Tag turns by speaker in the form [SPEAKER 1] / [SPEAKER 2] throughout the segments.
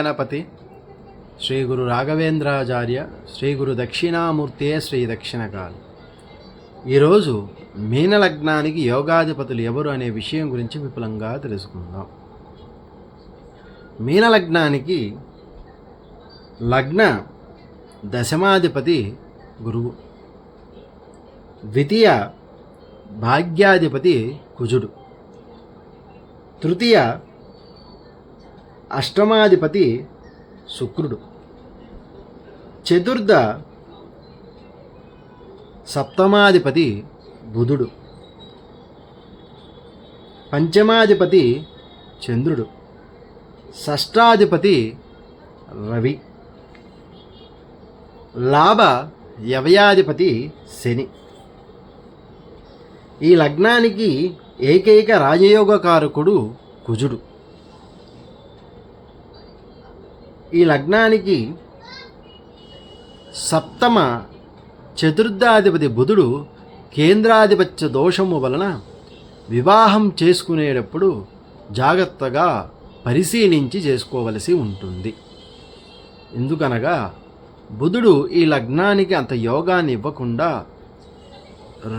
[SPEAKER 1] గణపతి శ్రీ గురు రాఘవేంద్రాచార్య శ్రీ గురు దక్షిణామూర్తే శ్రీ దక్షిణకాలి ఈరోజు మీనలగ్నానికి యోగాధిపతులు ఎవరు అనే విషయం గురించి విపులంగా తెలుసుకుందాం. మీనలగ్నానికి లగ్న దశమాధిపతి గురువు. ద్వితీయ భాగ్యాధిపతి కుజుడు. తృతీయ అష్టమాధిపతి శుక్రుడు. చతుర్థ సప్తమాధిపతి బుధుడు. పంచమాధిపతి చంద్రుడు. షష్టాధిపతి రవి. లాభ యవయాధిపతి శని. ఈ లగ్నానికి ఏకైక రాజయోగకారకుడు కుజుడు. ఈ లగ్నానికి సప్తమ చతుర్థాధిపతి బుధుడు కేంద్రాధిపత్య దోషము వలన వివాహం చేసుకునేటప్పుడు జాగ్రత్తగా పరిశీలించి చేసుకోవలసి ఉంటుంది. ఎందుకనగా బుధుడు ఈ లగ్నానికి అంత యోగాన్ని ఇవ్వకుండా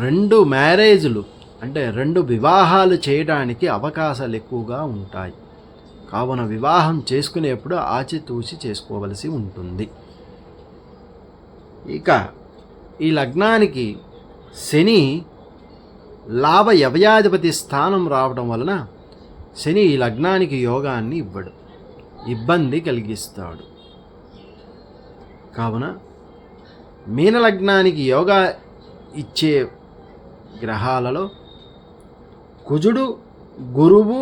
[SPEAKER 1] రెండు మ్యారేజ్లు అంటే రెండు వివాహాలు చేయడానికి అవకాశాలు ఎక్కువగా ఉంటాయి. కావున వివాహం చేసుకునేప్పుడు ఆచితూచి చేసుకోవలసి ఉంటుంది. ఇక ఈ లగ్నానికి శని లాభ వ్యవయాధిపతి స్థానం రావడం వలన శని ఈ లగ్నానికి యోగాన్ని ఇవ్వడు. ఇబ్బంది కలిగిస్తాడు. కావున మీనలగ్నానికి యోగా ఇచ్చే గ్రహాలలో కుజుడు గురువు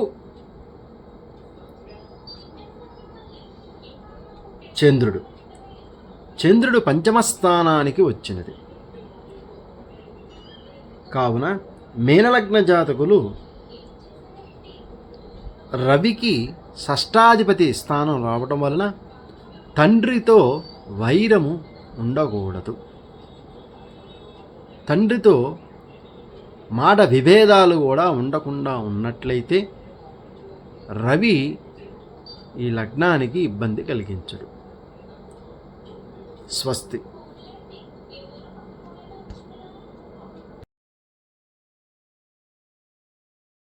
[SPEAKER 1] చంద్రుడు. చంద్రుడు పంచమ స్థానానికి వచ్చినది. కావున మేనలగ్న జాతకులు రవికి షష్టాధిపతి స్థానం రావటం వలన తండ్రితో వైరము ఉండకూడదు. తండ్రితో మాట విభేదాలు కూడా ఉండకుండా ఉన్నట్లయితే రవి ఈ లగ్నానికి ఇబ్బంది కలిగించడు. స్వస్తి